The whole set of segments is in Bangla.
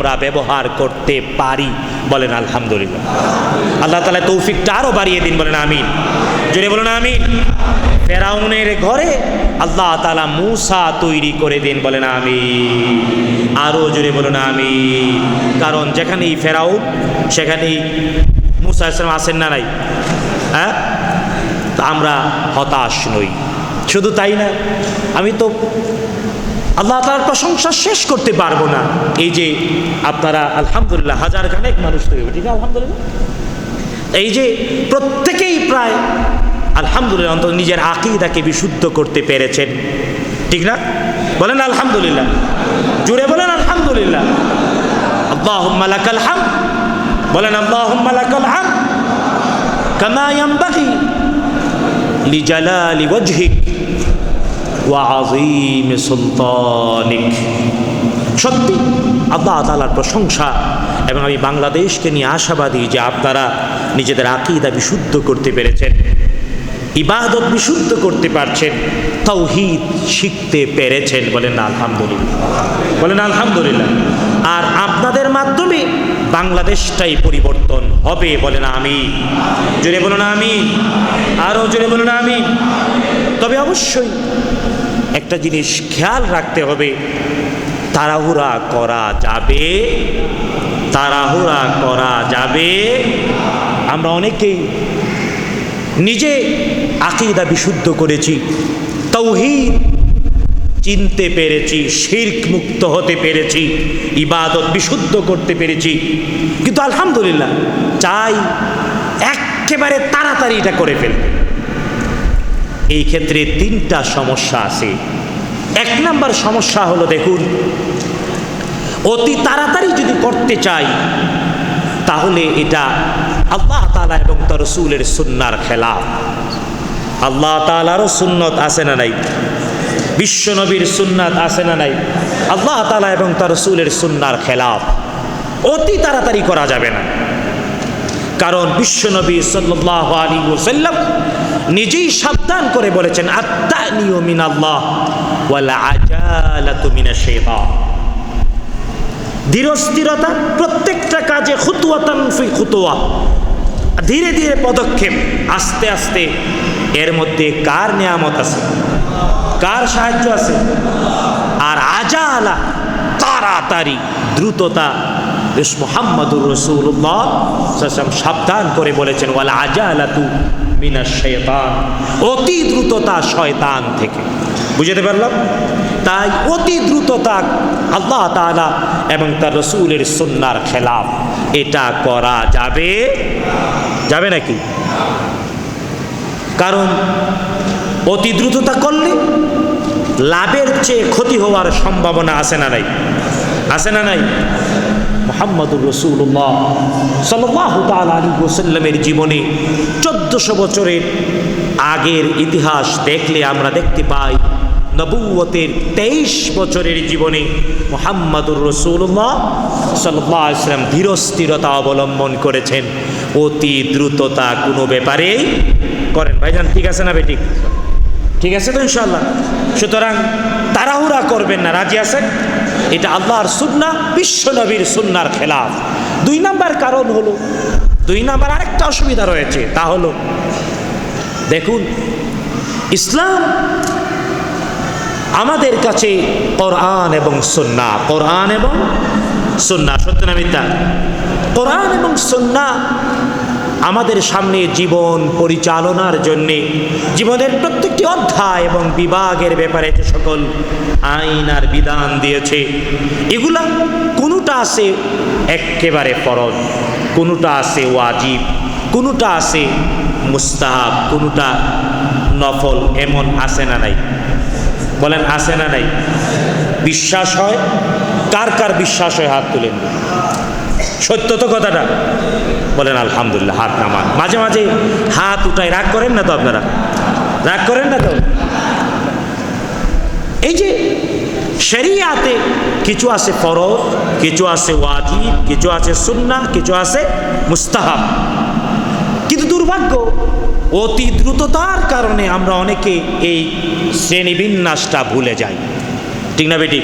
আমরা ব্যবহার করতে পারি। বলেন, আলহামদুলিল্লাহ। আল্লাহ তালা তৌফিকটা আরও বাড়িয়ে দিন, বলেন, আমিন। জোরে বলুন, আমিন। ফেরাউনের ঘরে আল্লাহ তালা মূসা তৈরি করে দিন, বলেন আমি আরও জোরে বলুন আমি কারণ যেখানেই ফেরাউন, সেখানেই মুসা ইসলাম আসেন না নাই? হ্যাঁ? আমরা হতাশ নই। শুধু তাই না, আমি তো আল্লাহ তার প্রশংসা শেষ করতে পারব না। এই যে আপনারা আলহামদুলিল্লাহ হাজার খানেক মানুষ তৈরি ঠিক আছে, আলহামদুলিল্লাহ? এই যে প্রত্যেকেই প্রায় আলহামদুলিল্লাহ অন্তত নিজের আকিদাকে বিশুদ্ধ করতে পেরেছেন। ঠিক না? বলেন আলহামদুলিল্লাহ। জুড়ে বলেন আলহামদুলিল্লাহ। আল্লাহ লাকাল হাম বলেন আল্লাহ লাকাল হাম কামা ইয়ামবাগি লিজালালি ওয়া সত্যি, আল্লাহ তালার প্রশংসা এবং আমি বাংলাদেশকে নিয়ে আশাবাদী যে আপনারা নিজেদের আকিদা বিশুদ্ধ করতে পেরেছেন, ইবাদত বিশুদ্ধ করতে পারছেন, তৌহিদ শিখতে পেরেছেন। বলেন আলহামদুলিল্লাহ। বলেন আলহামদুলিল্লাহ। আর আপনাদের মাধ্যমে বাংলাদেশটাই পরিবর্তন হবে। বলেন আমি জোরে বলুন আমি আরও জোরে বলুন আমি তবে অবশ্যই একটা জিনিস খেয়াল রাখতে হবে, তাড়াহুড়া করা যাবে, তাড়াহুড়া করা যাবে। আমরা অনেকেই নিজে আকিদা বিশুদ্ধ করেছি, তৌহিদ চিনতে পেরেছি, শির্ক মুক্ত হতে পেরেছি, ইবাদত বিশুদ্ধ করতে পেরেছি। কিন্তু আলহামদুলিল্লাহ চাই একেবারে তাড়াতাড়ি এটা করে ফেলতে। এই ক্ষেত্রে তিনটা সমস্যা আছে। এক নাম্বার সমস্যা হলো দেখুন, অতি তাড়াতাড়ি যদি করতে চাই, তাহলে এটা আল্লাহ তালা এবং তার রসুলের সুন্নার খেলাফ। আল্লাহ তালারও সুন্নত আছে না নাই? বিশ্বনবীর সুন্নাত আছে না নাই? আল্লাহ তালা এবং তার রসুলের সুন্নার খেলাফ। অতি তাড়াতাড়ি করা যাবে না। কারণ বিশ্বনবী সাল্লাহ আলী ওসাল্লাম নিজেই সাবধান করে বলেছেন আত্মা নিয়মিন আল্লাহ ওয়ালা আজালাতু মিনা শেবা ধীরস্থিরতা প্রত্যেকটা কাজে খুতুয়াতান ফি খুতুয়া ধীরে ধীরে পদক্ষেপ, আস্তে আস্তে এর মধ্যে কার নিয়ামত আছে? কার সাহায্য আছে? আর আজালা, তাড়াতাড়ি, দ্রুততা। মোহাম্মদুর রসুল্লাহ সাবধান করে বলেছেন, ওয়ালা আজালাতু মিনা শয়তান অতি দ্রুততা শয়তান থেকে। বুঝতে পারলাম? তাই অতি দ্রুততা আল্লাহ তাআলা এবং তার রসুলের সুন্নার খেলাফ, এটা করা যাবে? যাবে নাকি? কারণ অতি দ্রুততা করলে লাভের চেয়ে ক্ষতি হওয়ার সম্ভাবনা আছে না নাই? আছে না নাই? মোহাম্মদুর রসুল্লাহ সাল্লাহ তাল আলী ওসাল্লামের জীবনে চোদ্দশো বছরের আগের ইতিহাস দেখলে আমরা দেখতে পাই নবুয়তের তেইশ বছরের জীবনে মোহাম্মদুর রসুল্লাহ সাল্লাহ ইসলাম ধীরস্থিরতা অবলম্বন করেছেন। অতি দ্রুততা কোনো ব্যাপারেই করেন। ভাইজান, ঠিক আছে না বেটি? ঠিক আছে তো ইনশাল্লাহ সুতরাং তাড়াহুড়া করবেন না। রাজি আছেন? এটা আল্লাহর সুন্না, বিশ্ব নবীর সুন্নার খেলাফ। দুই নাম্বার কারণ হলো, দুই নাম্বার আরেকটা অসুবিধা রয়েছে, তা হলো, দেখুন, ইসলাম আমাদের কাছে কোরআন এবং সন্না। কোরআন এবং সন্না সত্যনামিতা কোরআন এবং সন্না আমাদের সামনে জীবন পরিচালনার জন্যে জীবনের প্রত্যেকটি অধ্যায় এবং বিভাগের ব্যাপারে যে সকল আইন আর বিধান দিয়েছে, এগুলা কোনোটা আছে একেবারে ফরজ, কোনোটা আছে ওয়াজিব, কোনোটা আছে মুস্তাহাব, কোনোটা নফল, এমন আছে না নাই? বলেন আছে না নাই? বিশ্বাস হয়? কার কার বিশ্বাস হয়? হাত তুলেন সত্য তো কথাটা। বলেন, আলহামদুলিল্লাহ, হাত নামান। মাঝে মাঝে হাত উঠায়। রাগ করেন না তো আপনারা? রাগ করেন না তো? এই যে শরিয়াতে কিছু আছে ফরজ, কিছু আছে ওয়াজিব, কিছু আছে সুন্না কিছু আছে মুস্তাহাব। কিন্তু দুর্ভাগ্য, অতি দ্রুততার কারণে আমরা অনেকে এই শ্রেণীবিন্যাসটা ভুলে যাই। ঠিক না বেটি?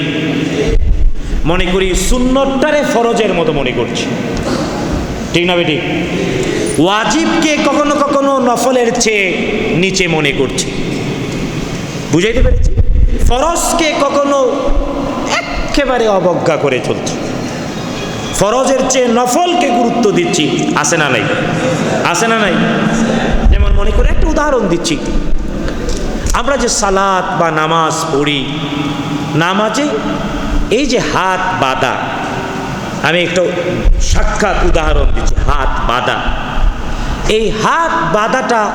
মনে করি সুন্নতটারে ফরজের মতো মনে করছি। ঠিক না বেটি? ওয়াজিবকে কখনো কখনো নফলের চেয়ে নিচে মনে করছি। বুঝাইতে পেরেছি? ফরজকে কখনো একেবারে অবজ্ঞা করে চলছে। ফরজের চেয়ে নফলকে গুরুত্ব দিচ্ছি, আছে না নাই? আছে না নাই? যেমন মনে করে একটা উদাহরণ দিচ্ছি। আমরা যে সালাত বা নামাজ পড়ি, নামাজে এই যে হাত বাঁধা, আমি একটা সাক্ষাৎ উদাহরণ দিচ্ছি, হাত বাঁধা। এই হাত বাঁধাটা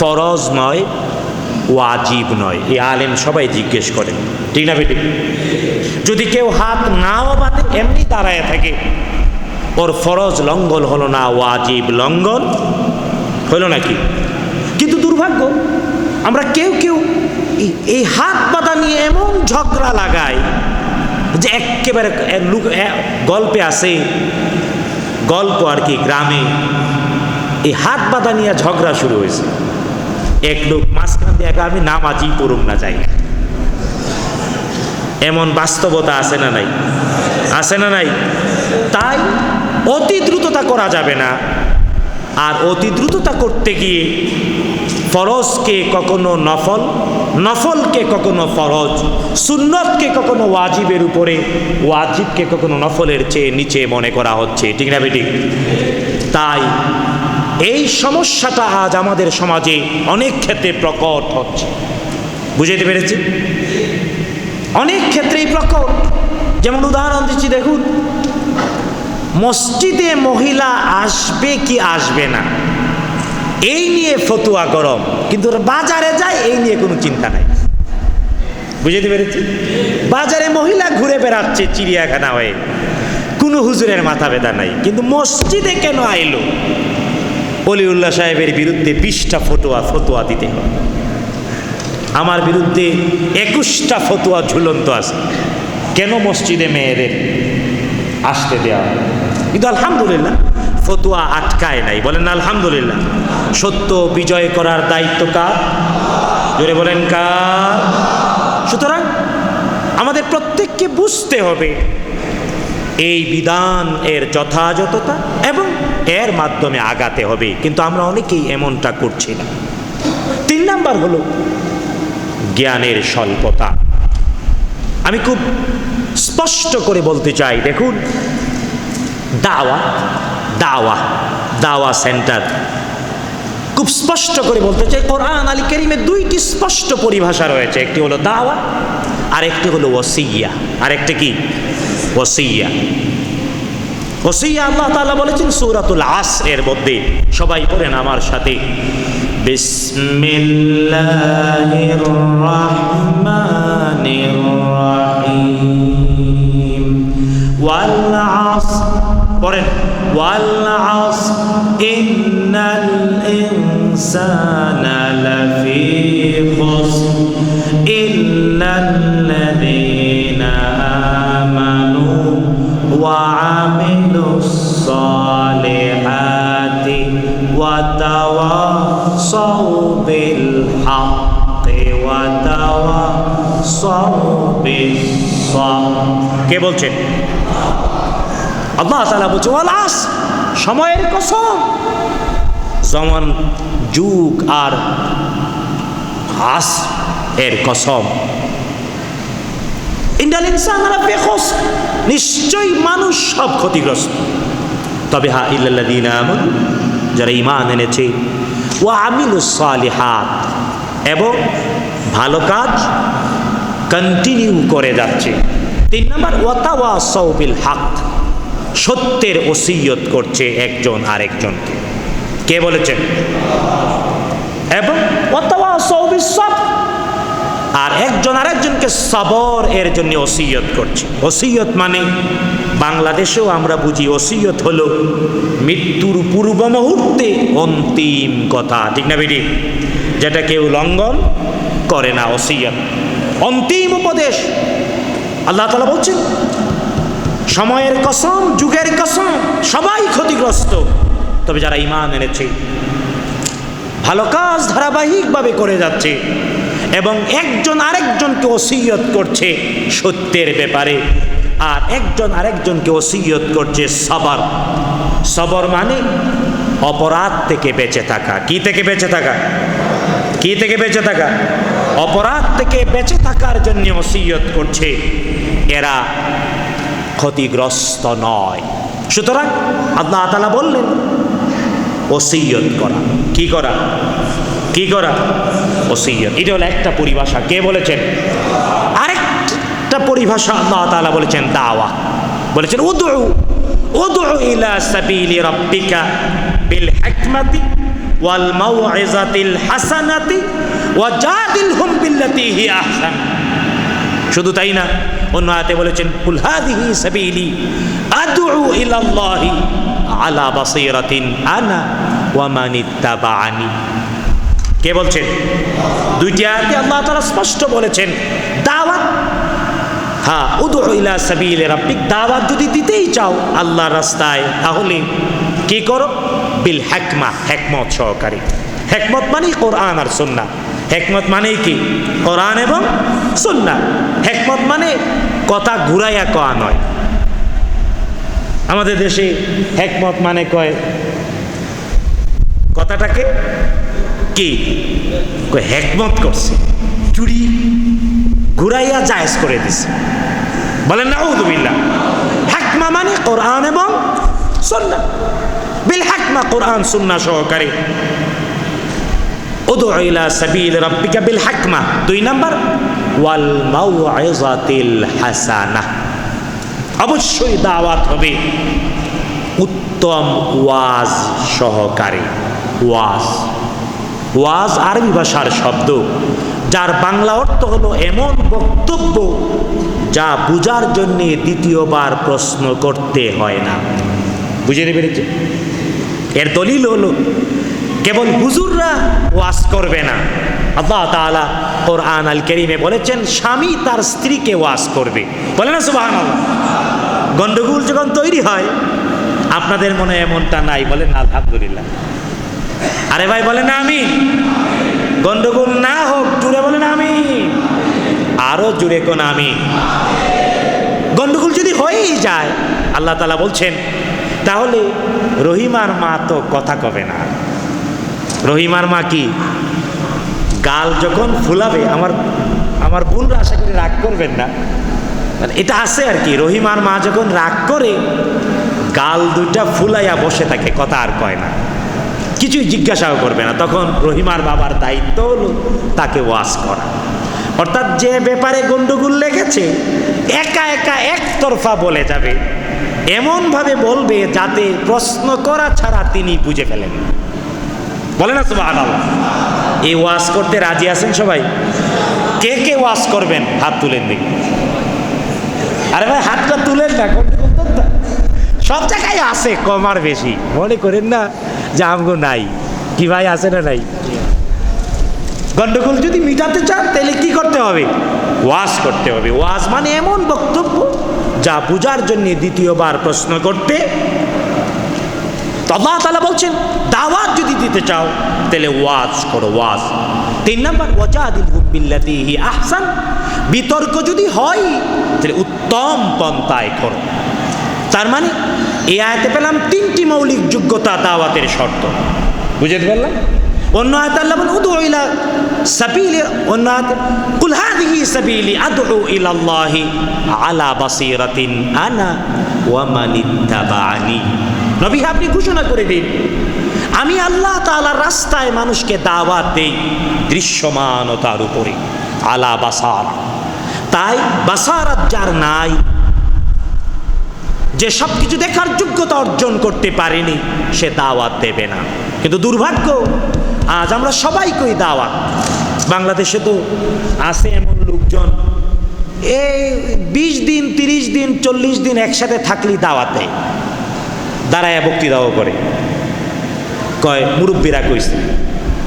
ফরজ নয়, ওয়াজিব নয়। এই আলেম সবাই জিজ্ঞেস করেন ঠিক না বেটি? যদি কেউ হাত নাও বাঁধে, এমনি দাঁড়ায় থাকে। ওর ফরজ লঙ্ঘন হলো না, ওয়াজিব লঙ্ঘন হলো নাকি? কিন্তু দুর্ভাগ্য, আমরা কেউ কেউ এই- হাত বাঁধা নিয়ে এমন ঝগড়া লাগাই যে একেবারে লুক- গল্পে আছে, গল্প আর কি গ্রামে। এই হাত বাঁধা নিয়ে ঝগড়া শুরু হয়েছে। এক লোক মাঝখান দিয়ে আমি নামাজই পড়ুম না যাই। এমন বাস্তবতা আছে না নাই? আছে না নাই? তাই অতি দ্রুততা করা যাবে না। আর অতি দ্রুততা করতে গিয়ে ফরজকে কখনো নফল নফলকে কখনো ফরজ, সুন্নতকে কখনো ওয়াজিবের উপরে, ওয়াজিবকে কখনো নফলের চেয়ে নিচে মনে করা হচ্ছে। ঠিক না বেটি তাই এই সমস্যাটা আজ আমাদের সমাজে অনেক ক্ষেত্রে প্রকট হচ্ছে। বুঝাইতে পেরেছি? অনেক ক্ষেত্রেই প্রকট। যেমন উদাহরণ দিচ্ছি, দেখুন, মসজিদে মহিলা আসবে কি আসবে না? এই নিয়ে ফতুয়া গরম। কিন্তু বাজারে যায়, এই নিয়ে কোনো চিন্তা নাই। বুঝতে পেরেছি? বাজারে মহিলা ঘুরে বেড়াচ্ছে চিড়িয়াখানা হয়ে। কোনো হুজুরের মাথা ব্যথা নাই। কিন্তু মসজিদে কেন আইলো? অলিউল্লাহ সাহেবের বিরুদ্ধে বিশটা ফটোয়া ফতোয়া দিতে হয় আমার বিরুদ্ধে একুশটা ফতোয়া ঝুলন্ত আছে। কেন মসজিদে মেয়েদের আসতে দেওয়া কিন্তু আলহামদুলিল্লাহ ফতুয়া আটকায় নাই। বলেন আলহামদুলিল্লাহ। সত্য বিজয় করার দায়িত্ব কার? জোরে বলেন কার? সুতরাং আমাদের প্রত্যেককে বুঝতে হবে এই বিধান এর যথাযথতা এবং এর মাধ্যমে আগাতে হবে। কিন্তু আমরা অনেকেই এমনটা করছি না। তিন নাম্বার হলো জ্ঞানের স্বল্পতা। আমি খুব স্পষ্ট করে বলতে চাই, দেখুন দাওয়া দাওয়া দাওয়া সেন্টার খুব স্পষ্ট করে বলতে চাই, কোরআন আলী করিমের দুইটি স্পষ্ট পরিভাষা রয়েছে। একটি হলো দাওয়া আর একটি হলো ওসিয়া আর একটি কি? ওসিয়া ওসিয়া আল্লাহ তাআলা বলেছেন সূরাতুল আস এর মধ্যে, সবাই পড়েন আমার সাথে। বিসমিল্লাহির রহমানির রহিম। ওয়াল আস, পড়েন। ওয়াল আস ইন্নাল ইনসানা লাফি খুসর ইল্লাল্লাযীনা আমানু وعملوا الصالحات وتواصوا بالحق وتواصوا بالصبر কে বলছেন আল্লাহ তাআলা বলছে, ওয়ালাস, সময়ের কসম। যেমন যুগ আর আস এর কসম বেখোস, নিশ্চয়ই মানুষ সব ক্ষতিগ্রস্ত। তবে হা আমানু, যারা ইমান এনেছে ও আমিলুস সালিহাত, এবং ভালো কাজ কন্টিনিউ করে যাচ্ছে। তিন নম্বর ওয়াতাওয়াসাউ বিল হক। সত্যের ওসিয়ত করছে একজন আরেকজনকে। কে বলেছেন? এবং আর একজন আরেকজনকে সবর এর জন্য ওসিয়ত করছে। ওসিয়ত মানে বাংলাদেশেও আমরা বুঝি ওসিয়ত হলো মৃত্যুর পূর্ব মুহূর্তে অন্তিম কথা, ঠিক না বেটি? যেটা কেউ লঙ্ঘন করে না, ওসিয়ত। অন্তিম উপদেশ। আল্লাহ তালা বলছেন সময়ের কসম, যুগের কসম, সবাই ক্ষতিগ্রস্ত। তবে যারা ইমান এনেছে, ভালো কাজ ধারাবাহিকভাবে করে যাচ্ছে এবং একজন আরেকজনকে ওসিয়ত করছে সত্যের ব্যাপারে, আর একজন আরেকজনকে ওসিয়ত করছে সবর। সবর মানে অপরাধ থেকে বেঁচে থাকা। কি থেকে বেঁচে থাকা? কি থেকে বেঁচে থাকা? অপরাধ থেকে বেঁচে থাকার জন্য ওসিয়ত করছে। এরা ক্ষতিগ্রস্ত নয় সুতরাং আল্লাহ তালা বললেন, ওসিয়ত করা। কি করা? কি করা? ওসিয়ত। এটা হলো একটা পরিভাষা। কে বলেছেন? আরেকটা পরিভাষা আল্লাহ তাআলা বলেছেন, দাওয়া। বলেছেন উদু উদু ইলা সাবিলি রাব্বিকা বিল হিকমাতি ওয়াল মাউইজাতিল হাসানাতি ওয়াজাদিলহুম বিল্লাতি হি আহসান। শুধু তাই না অন্য আয়াতে বলেছেন, কুল হাদিহি সাবিলি আদউ ইলাল্লাহি আলা বাসীরাতিন আনা ওয়া মান কে বলছেন? দুইটি আয়াতে আল্লাহ তাআলা স্পষ্ট বলেছেন, দাওয়াত হ্যাঁ উদু ইলা সাবিল রাব্বিক, দাওয়াত যদি দিতেই চাও আল্লাহর রাস্তায়, তাহলে কি করো? বিল হেকমা, হেকমত সহকারী। হেকমত মানে কোরআন আর সুন্না হেকমত মানে কি? কোরআন এবং সুন্না হেকমত মানে কথা ঘুরাইয়া কয়া নয়। আমাদের দেশে হেকমত মানে কয়? কথাটাকে কি? হেকমত করছে। চুরি ঘুরাইয়া জায়েজ করে দিছে। বলেন না উদুবিল্লা হাকমা মানে কোরআন এবং সুন্নাহ। বিল হাকমা কোরআন সুন্নাহ সহকারে। উদু ইলা সাবিল রাব্বিকা বিল হাকমা। দুই নাম্বার, ওয়াল মাউইজাতিল হাসানাহ অবশ্যই দাওয়াত হবে। উত্তম ওয়াজ সহকারে। ওয়াজ। ওয়াজ আরবি ভাষার শব্দ, যার বাংলা অর্থ হলো এমন বক্তব্য যা বুঝার জন্য দ্বিতীয়বার প্রশ্ন করতে হয় না। বুঝে পেরেছে এর দলিল হলো কেবল হুজুররা ওয়াজ করবে না। আল্লাহ তাআলা কোরআন আল কেরিমে বলেছেন, স্বামী তার স্ত্রীকে ওয়াজ করবে। বলে না সুবাহ গন্ডগোল যখন তৈরি হয়, আপনাদের মনে এমনটা নাই, বলেন আলহামদুলিল্লাহ। আরে ভাই, বলেন আমি গন্ডগোল না হোক জুড়ে বলেন আমি আরও জুড়ে কোন আমি গন্ডগোল যদি হয়েই যায়, আল্লাহ তালা বলছেন, তাহলে রহিমার মা তো কথা কবে না। রহিমার মা কি? গাল যখন ফুলাবে, আমার আমার বোনরা আশা করি রাগ করবেন না। মানে এটা আছে আর কি রহিমার মা যখন রাগ করে, গাল দুইটা ফুলাইয়া বসে থাকে, কথা আর কয় না। কিছুই জিজ্ঞাসাও করবে না। তখন রহিমার বাবার দায়িত্ব হলো তাকে ওয়াশ করা। অর্থাৎ যে ব্যাপারে গন্ডগোল লেগেছে, একা একা একতরফা বলে যাবে। এমনভাবে বলবে যাতে প্রশ্ন করা ছাড়া তিনি বুঝে ফেলেন। বলে না সুবাহ এই ওয়াশ করতে রাজি আছেন সবাই? কে কে ওয়াশ করবেন? হাত তুলেন দেখি। আরে ভাই, হাতটা তুলেন না। সব জায়গায় আছে, কম আর বেশি। মনে করেন না যে আমগো নাই। কি ভাই, আছে না নাই? গন্ডগোল যদি মিটাতে চান, তাহলে কি করতে হবে? ওয়াজ করতে হবে। ওয়াজ মানে এমন বক্তব্য যা বুঝার জন্য দ্বিতীয়বার প্রশ্ন করতে তো আল্লাহ তালা বলছেন, দাওয়াত যদি দিতে চাও, তাহলে ওয়াজ করো, ওয়াজ। তিন নম্বর, ওয়াজাদিল বিল্লাতিহি আহসান। বিতর্ক যদি হয়, তাহলে উত্তম পন্থায় করো। তার মানে এই আয়াতে পেলাম তিনটি মৌলিক যোগ্যতা দাওয়াতের শর্ত। বুঝতে পারলাম অন্য আয়াত আল্লাহ বলেন উদু ইলা সাবিলি অন্য আয়াত, কুল হাদিহি সাবিলি আদউ ইলা আলা বাসিরাতিন আনা ওয়া মান ইত্তাবাআনি নবী, আপনি ঘোষণা করে দিন। আমি আল্লাহ তাআলার রাস্তায় মানুষকে দাওয়াত দেই দৃশ্যমানতার উপরে, আলা বাসার। তাই বাসারাত যার নাই, যে সব কিছু দেখার যোগ্যতা অর্জন করতে পারেনি, সে দাওয়াত দেবে না। কিন্তু দুর্ভাগ্য, আজ আমরা সবাই কই দাওয়াত। বাংলাদেশে তো আছে এমন লোকজন, এই বিশ দিন, তিরিশ দিন, চল্লিশ দিন একসাথে থাকলেই দাওয়াত দেয়। দাঁড়ায় বক্তৃতাও করে। কয়, মুরব্বীরা কইছে,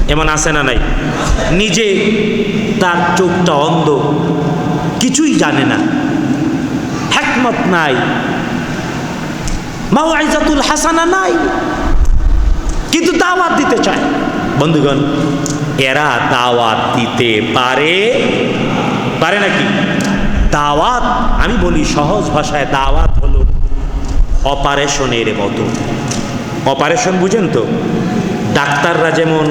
এমন আছে না নাই? নিজে তার চোখটা অন্ধ, কিছুই জানে না। হ্যাকমত নাই। মাওয়াইজাতুল হাসানা নাই। কিন্তু দাওয়াত দিতে চায়। বন্ধুগণ, এরা দাওয়াত দিতে পারে? পারে নাকি? দাওয়াত, আমি বলি সহজ ভাষায় দাওয়াত অপারেশনের মতো। অপারেশন বুঝেন তো? ডাক্তাররা যেমন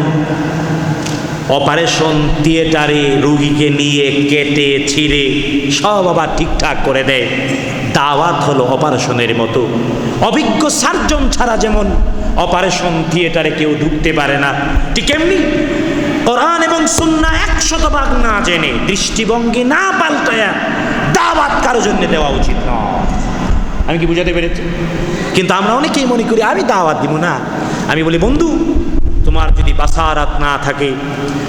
অপারেশন থিয়েটারে রুগীকে নিয়ে কেটে, ছিঁড়ে, সব আবার ঠিকঠাক করে দেয়। দাওয়াত হলো অপারেশনের মতো। অভিজ্ঞ সার্জন ছাড়া যেমন অপারেশন থিয়েটারে কেউ ঢুকতে পারে না, ঠিক এমনি কোরআন এবং সুন্না একশত ভাগ না জেনে দৃষ্টিভঙ্গি না পাল্টায়া দাওয়াত কারও জন্য দেওয়া উচিত নয়। আমি কি বুঝাতে পেরেছি? কিন্তু আমরা অনেকেই মনে করি, আমি দাওয়াত দিব না। আমি বলি, বন্ধু, তোমার যদি বাসারাত না থাকে,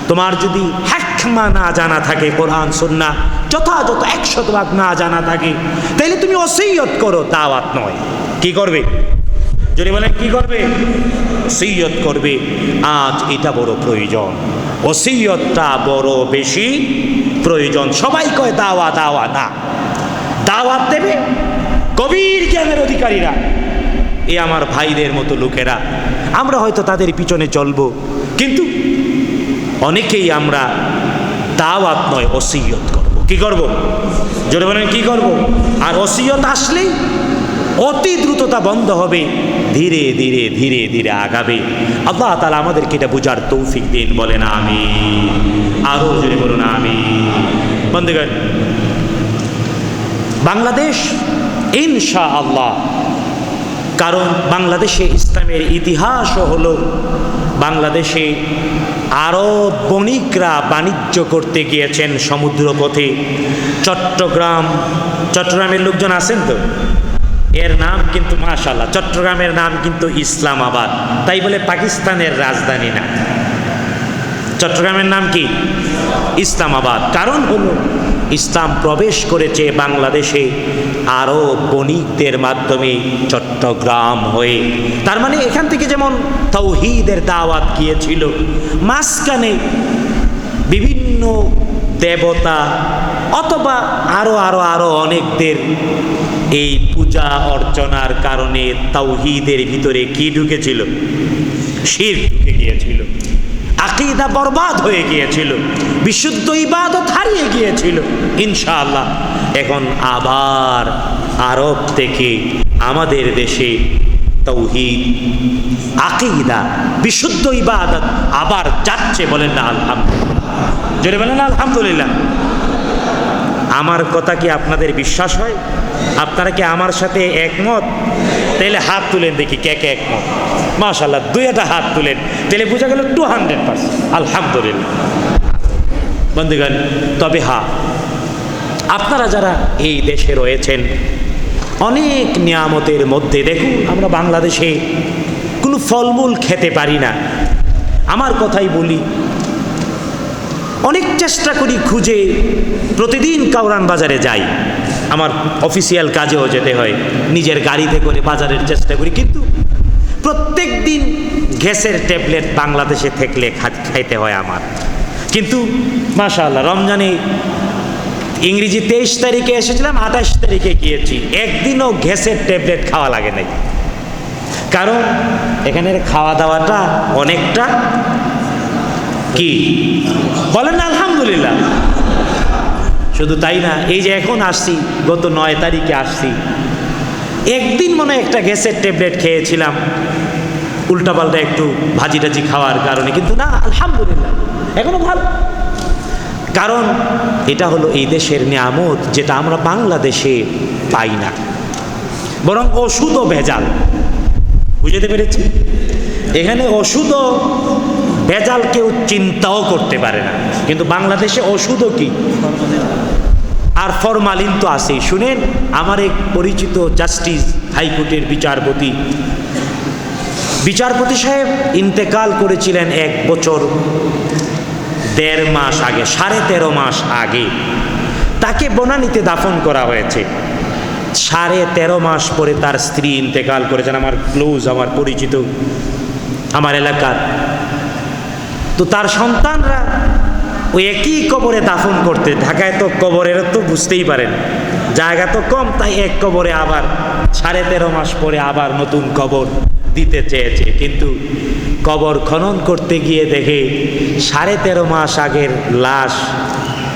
তোমার যদি হ্যাকমা না জানা থাকে, কোরআন, সন্না, যথাযথ একশত ভাগ না জানা থাকে তাহলে তুমি অসৈয়ত করো, দাওয়াত নয়। কি করবে? যদি বলেন, কি করবে? ওসিয়ত করবে, আজ এটা বড় প্রয়োজন। ওসিয়তটা বড় বেশি প্রয়োজন। সবাই কয় দাওয়া দাওয়া না। দাওয়াত দেবে গভীর জ্ঞানের অধিকারীরা। এ আমার ভাইদের মতো লোকেরা। আমরা হয়তো তাদের পিছনে চলবো, কিন্তু অনেকেই আমরা দাওয়াত নয়, ওসিয়ত করব। কি করব? জোরে বলেন, কি করব? আর ওসিয়ত আসলেই অতি দ্রুততা বন্ধ হবে, ধীরে ধীরে ধীরে ধীরে আগাবে। আল্লাহ তালা আমাদেরকে এটা বুঝার তৌফিক দিন বলে না আমি আরও জোরে বলুন আমি বন্ধুগণ, বাংলাদেশ ইনশা আল্লাহ কারণ বাংলাদেশে ইসলামের ইতিহাসও হলো, বাংলাদেশে আরব বণিকরা বাণিজ্য করতে গিয়েছেন সমুদ্রপথে। চট্টগ্রাম, চট্টগ্রামের লোকজন আছেন তো? এর নাম কিন্তু মাশাল্লাহ চট্টগ্রামের নাম কিন্তু ইসলামাবাদ। তাই বলে পাকিস্তানের রাজধানী না। চট্টগ্রামের নাম কি? ইসলামাবাদ। কারণ হলো ইসলাম প্রবেশ করেছে বাংলাদেশে আরও বণিকদের মাধ্যমে চট্টগ্রাম হয়ে। তার মানে এখান থেকে যেমন তৌহিদের দাওয়াত গিয়েছিল, মাঝখানে বিভিন্ন দেবতা অথবা আরও আরও আরও অনেকদের এই পূজা অর্চনার কারণে তাওহিদের ভিতরে কি ঢুকেছিল? শির ঢুকে গিয়েছিল। আকিদা বরবাদ হয়ে গিয়েছিল, বিশুদ্ধ ইবাদত হারিয়ে গিয়েছিল। ইনশাআল্লাহ, এখন আবার আরব থেকে আমাদের দেশে তৌহিদ, আকিদা, বিশুদ্ধ ইবাদত আবার যাচ্ছে বলেন না, আলহামদুলিল্লাহ। জোরে বলেন আলহামদুলিল্লাহ। আমার কথা কি আপনাদের বিশ্বাস হয়? আপনারা কি আমার সাথে একমত? তাহলে হাত তুলেন দেখি কে কে একমত। মাশাল্লাহ দুই একটা হাত তুলেন। তাহলে বোঝা গেল টু হান্ড্রেড পার্সেন্ট আলহামদুলিল্লাহ। বন্ধুগণ, তবে হা, আপনারা যারা এই দেশে রয়েছেন, অনেক নিয়ামতের মধ্যে দেখুন, আমরা বাংলাদেশে কোনো ফলমূল খেতে পারি না। আমার কথাই বলি অনেক চেষ্টা করি খুঁজে। প্রতিদিন কাউরান বাজারে যাই। আমার অফিসিয়াল কাজেও যেতে হয়। নিজের গাড়িতে করে বাজারের চেষ্টা করি। কিন্তু প্রত্যেক দিন গ্যাসের ট্যাবলেট বাংলাদেশে থাকলে খাইতে হয় আমার। কিন্তু মাশাআল্লাহ, রমজানে ইংরেজি তেইশ তারিখে এসেছিলাম, আঠাশ তারিখে গিয়েছি। একদিনও গ্যাসের ট্যাবলেট খাওয়া লাগে নাই। কারণ এখানের খাওয়া দাওয়াটা অনেকটা কি? বলেন না, আলহামদুলিল্লাহ। শুধু তাই না, এই যে এখন আসছি, গত নয় তারিখে আসছি। একদিন মনে একটা গ্যাসের ট্যাবলেট খেয়েছিলাম। উল্টাপাল্টা একটু ভাজি টাজি খাওয়ার কারণে, কিন্তু না, আলহামদুলিল্লাহ, এখনও ভালো। কারণ এটা হলো এই দেশের নিয়ামত, যেটা আমরা বাংলাদেশে পাই না। বরং ওষুধও ভেজাল। বুঝতে পেরেছি এখানে ওষুধও ভেজাল কেউ চিন্তাও করতে পারে না। কিন্তু বাংলাদেশে ওষুধও কি? আর ফরমালিন তো আছেই। শুনেন, আমার এক পরিচিত জাস্টিস হাইকোর্টের বিচারপতি। বিচারপতি সাহেব ইন্তেকাল করেছিলেন এক বছর, দেড় মাস আগে, সাড়ে তেরো মাস আগে। তাকে বনানীতে দাফন করা হয়েছে। সাড়ে তেরো মাস পরে তার স্ত্রী ইন্তেকাল করেছেন। আমার ক্লোজ, আমার পরিচিত, আমার এলাকার। তো তার সন্তানরা ওই একই কবরে দাফন করতে, ঢাকায় তো কবরের তো বুঝতেই পারেন, জায়গা তো কম, তাই এক কবরে আবার সাড়ে তেরো মাস পরে আবার নতুন কবর দিতে চেয়েছে। কিন্তু কবর খনন করতে গিয়ে দেখে সাড়ে তেরো মাস আগের লাশ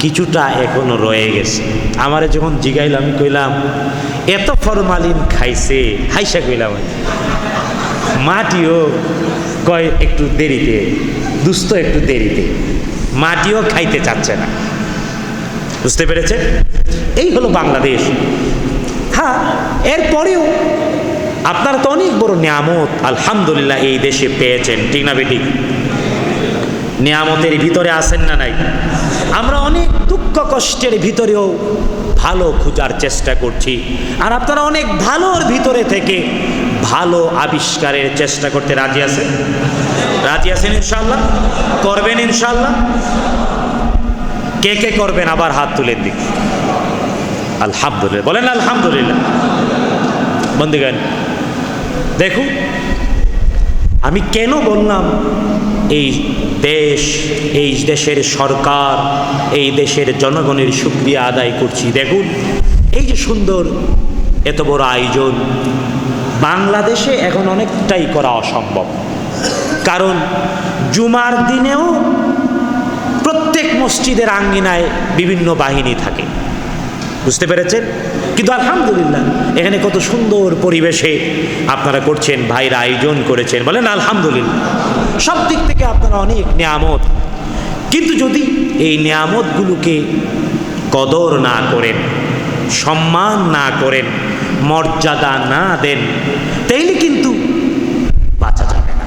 কিছুটা এখনও রয়ে গেছে। আমারে যখন জিগাইলাম আমি কইলাম, এত ফরমালিন খাইছে। হাইসা কইলাম। মাটিও কয় একটু দেরিতে, দুস্থ একটু দেরিতে। মাটিও খাইতে চাচ্ছে না। বুঝতে পেরেছেন? এই হলো বাংলাদেশ। হ্যাঁ এরপরেও আপনারা তো অনেক বড় নিয়ামত আলহামদুলিল্লাহ এই দেশে পেয়েছেন, ঠিক না বেটি নিয়ামতের ভিতরে আসেন না নাই? আমরা অনেক দুঃখ কষ্টের ভিতরেও ভালো খোঁজার চেষ্টা করছি। আর আপনারা অনেক ভালোর ভিতরে থেকে ভালো আবিষ্কারের চেষ্টা করতে রাজি আছেন রাজি আছেন ইনশাল্লাহ করবেন ইনশাল্লাহ কে কে করবেন আবার হাত তুলে দিক। আলহামদুলিল্লাহ। বলেন আলহামদুলিল্লাহ। বন্ধুগণ, দেখুন, আমি কেন বললাম এই দেশ, এই দেশের সরকার, এই দেশের জনগণের সুক্রিয়া আদায় করছি? দেখুন, এই যে সুন্দর, এত বড় আয়োজন বাংলাদেশে এখন অনেকটাই করা অসম্ভব। কারণ জুমার দিনেও প্রত্যেক মসজিদের আঙ্গিনায় বিভিন্ন বাহিনী থাকে। বুঝতে পেরেছেন? কিন্তু আলহামদুলিল্লাহ, এখানে কত সুন্দর পরিবেশে আপনারা করছেন, ভাইরা আয়োজন করেছেন, বলেন আলহামদুলিল্লাহ। সব দিক থেকে আপনারা অনেক নিয়ামত। কিন্তু যদি এই নিয়ামতগুলোকে কদর না করেন, সম্মান না করেন মর্যাদা না দেন তাইলে কিন্তু বাঁচা যাবে না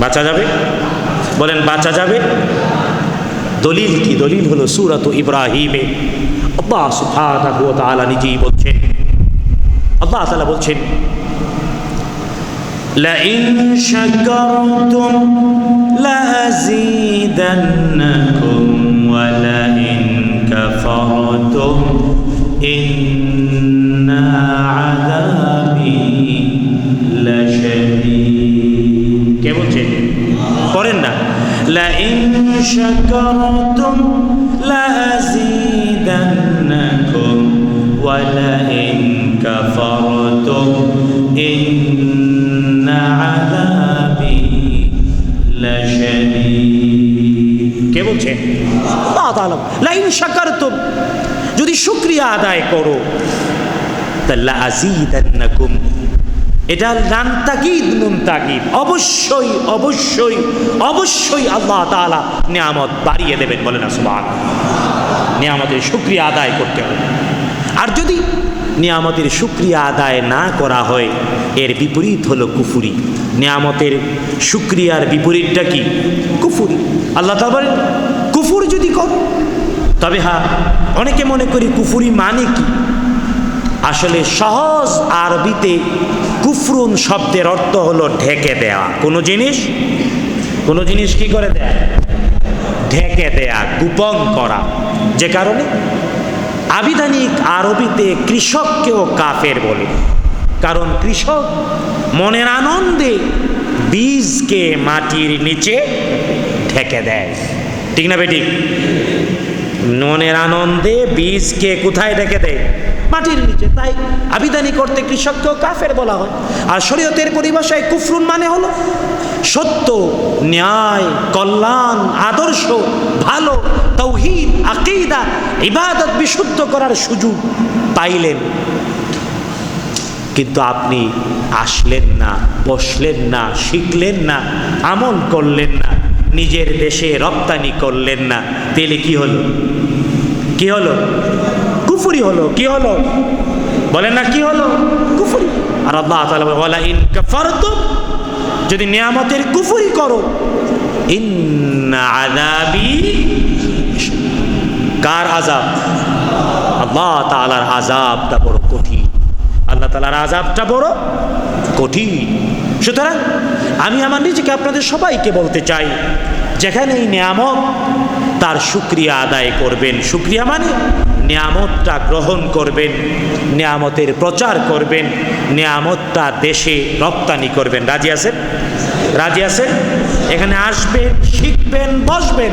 বাঁচা যাবে বলেন বাঁচা যাবে দলিল কি দলিল হলো সুরাত ইব্রাহিমে আল্লাহ সুবহানাহু ওয়া তাআলা নিজেই বলছেন আল্লাহ তাআলা বলছেন لئن شكرتم لأزيدنكم شكرتم لأزيدنكم ولئن كفرتم إن عذابي لشديد কে বলছেন আল্লাহ তাআলা লাইন শাকারতুম যদি শুকরিয়া আদায় করো তাহলে আজিদান্নাকুম এটা নান তাকিদ নুন তাকিদ। অবশ্যই অবশ্যই অবশ্যই আল্লাহ তাআলা নিয়ামত বাড়িয়ে দেবেন বলে না সুবহান নিয়ামতের শুক্রিয়া আদায় করতে হবে। আর যদি নিয়ামতের শুক্রিয়া আদায় না করা হয়, এর বিপরীত হলো কুফুরি। নিয়ামতের শুক্রিয়ার বিপরীতটা কি? কুফুরি। আল্লাহ তাআলা বলেন, কুফুর যদি করো, তবে হ্যাঁ অনেকে মনে করি কুফুরি মানে কি? আসলে সহজ আরবিতে কুফরুন শব্দের অর্থ হলো ঢেকে দেওয়া কোনো জিনিস? কোনো জিনিস কি করে দেয়া? ঢেকে দেয়া গোপন করা। যে কারণে আবিধানিক আরবিতে কৃষককেও কাফের বলে। কারণ কৃষক মনের আনন্দে বীজকে মাটির নিচে ঢেকে দেয়। ঠিক না বেটি? মনের আনন্দে বীজকে কোথায় ঢেকে দেয়? মাটির নিচে, তাই আবিদানি করতে কৃষককেও কাফের বলা হয়। আর শরীয়তের পরিভাষায় কুফরুন মানে হলো সত্য, ন্যায়, কল্যাণ, আদর্শ, ভালো, তৌহিদ, আকিদা, ইবাদত বিশুদ্ধ করার সুযোগ পাইলেন। কিন্তু আপনি আসলেন না, বসলেন না, শিখলেন না, আমল করলেন না, নিজের দেশে রপ্তানি করলেন না। তেলে কি হলো? কি হলো? কুফুরি হলো, কি হলো? বলেন না, কি হলো? কুফুরি। আর আল্লাহ তাআলা বলে ইন কাফারতুম যদি নিয়ামতের কুফুরি করো, ইন্না আযাবি কার আযাব? আল্লাহ তাআলার আযাবটা বড় কঠিন। আল্লাহ তাআলার আযাবটা বড় কঠিন। সুতরাং আমি আমার নিজেকে আপনাদের সবাইকে বলতে চাই যেখানে এই নিয়ামত, তার শুক্রিয়া আদায় করবেন। শুক্রিয়া মানে নিয়ামতটা গ্রহণ করবেন, নিয়ামতের প্রচার করবেন, নিয়ামতটা দেশে রপ্তানি করবেন। রাজি আছেন? রাজি আছেন? এখানে আসবেন, শিখবেন, বসবেন।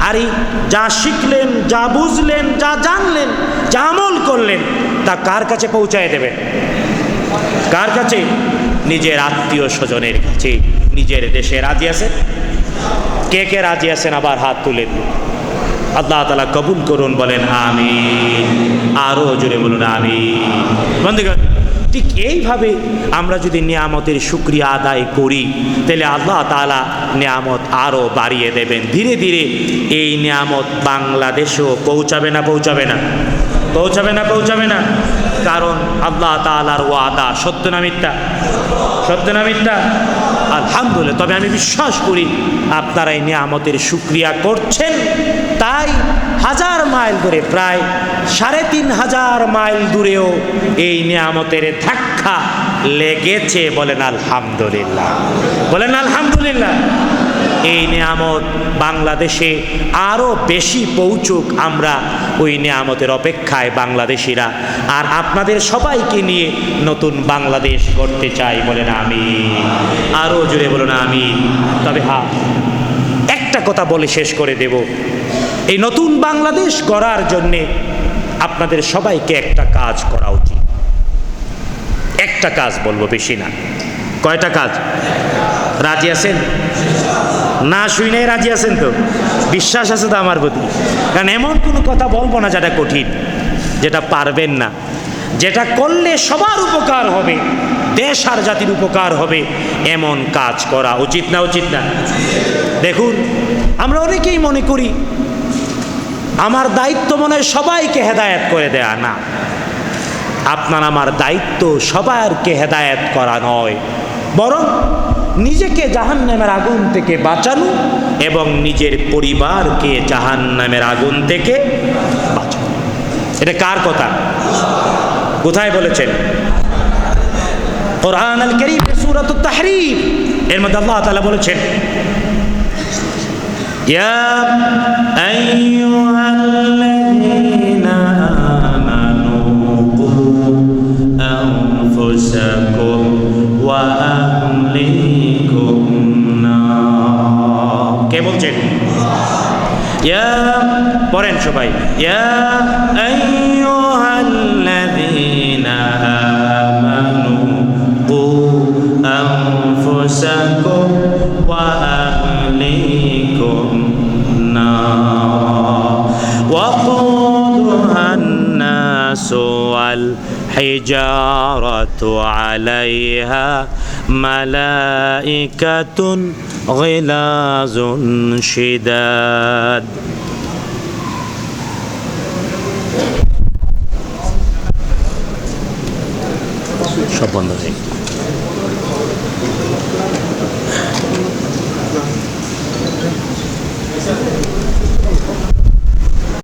আর এই যা শিখলেন, যা বুঝলেন, যা জানলেন, যা আমল করলেন, তা কার কাছে পৌঁছায় দেবেন? কার কাছে? নিজের আত্মীয় স্বজনের কাছে। নিজের দেশে। রাজি আছেন? কে কে রাজি আছেন আবার হাত তুলে দিন। আল্লাহ তালা কবুল করুন, বলেন আমি আরও জোরে বলুন আমি ঠিক এইভাবে আমরা যদি নিয়ামতের শুক্রিয়া আদায় করি, তাহলে আল্লাহ তালা নিয়ামত আরও বাড়িয়ে দেবেন। ধীরে ধীরে এই নিয়ামত বাংলাদেশেও পৌঁছাবে না পৌঁছাবে না? পৌঁছাবে না পৌঁছাবে না? কারণ আল্লাহ তালার ওয়াদা সত্য না মিথ্যা? সত্য না মিথ্যা? আলহামদুলিল্লাহ, তবে আমি বিশ্বাস করি আপনারা এই নিয়ামতের সুক্রিয়া করছেন। তাই হাজার মাইল ধরে, প্রায় সাড়ে তিন হাজার মাইল দূরেও এই নিয়ামতের ধাক্কা লেগেছে বলেন আলহামদুলিল্লাহ। বলেন আলহামদুলিল্লাহ। এই নিয়ামত বাংলাদেশে আরও বেশি পৌঁছুক আমরা ওই নিয়ামতের অপেক্ষায় বাংলাদেশিরা। আর আপনাদের সবাইকে নিয়ে নতুন বাংলাদেশ করতে চাই বলেন আমি আরও জুড়ে বলুন আমি তবে হ্যাঁ একটা কথা বলে শেষ করে দেব। এই নতুন বাংলাদেশ করার জন্যে আপনাদের সবাইকে একটা কাজ করা উচিত। একটা কাজ বলব বেশি না। কয়টা কাজ? রাজি আছেন? না শুই নাই, রাজি আছেন তো? বিশ্বাস আছে তো আমার প্রতি। কারণ এমন কোনো কথা বলব না যেটা কঠিন, যেটা পারবেন না। যেটা করলে সবার উপকার হবে, দেশ আর জাতির উপকার হবে, এমন কাজ করা উচিত না উচিত না। দেখুন, আমরা অনেকেই মনে করি, আমার দায়িত্ব মনে হয় সবাইকে হেদায়েত করে দেয়া, না। আপনার আমার দায়িত্ব সবারকে হেদায়ত করা নয়। বরং নিজেকে জাহান নামের আগুন থেকে বাঁচানো এবং নিজের পরিবারকে জাহান নামের আগুন থেকে বাঁচানো। এটা কার কথা? কোথায় বলেছেন? কোরআন আল করিম এর মধ্যে আল্লাহ বলেছেন, ইয়া আইয়ুহাল্লাযীনা আমানু ইয়া পড়েন সবাই ইয়া আইয়ুহাল্লাযীনা আমানু কু আনফুসাকুম ওয়া আহলিকুম নার وقودها الناس والحجارة عليها ملائكة غلاز شداد. شبان دقيق